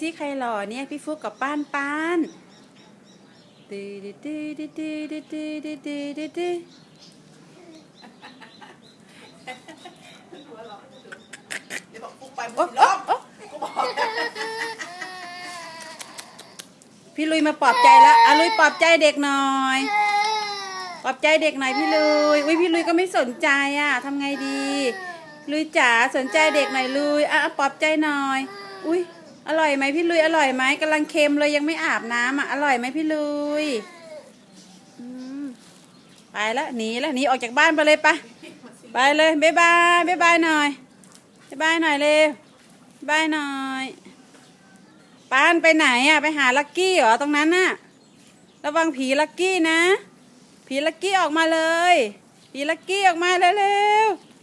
ซิใครหล่อเนี่ยพี่ฟุกกับป้านป้านดื้อดื้อดื้อดื้อดื้อดื้อดื้อดื้อดื้อดื้อโอ๊ะโอ๊ะโอ๊ะพี่ลุยมาปลอบใจแล้วอะลุยปลอบใจเด็กหน่อยปลอบใจเด็กหน่อยพี่ลุย อุ้ยพี่ลุยก็ไม่สนใจอะทำไงดี ลุยจ๋าสนใจเด็กหน่อยลุยอะปลอบใจหน่อย อุ้ย อร่อยไหมพี่ลุยอร่อยไหมกำลังเค็มเลยยังไม่อาบน้ำอะอร่อยไหมพี่ลุยไปแล้วหนีแล้วหนีออกจากบ้านไปเลยปะไปเลยบ๊ายบายบ๊ายบายหน่อยบ๊ายบายหน่อยเร็วบ๊ายบายหน่อยปานไปไหนอะไปหาลักกี้เหรอตรงนั้นน่ะระวังผีลักกี้นะ ผีลักกี้ออกมาเลย ผีลักกี้ออกมาเร็วๆ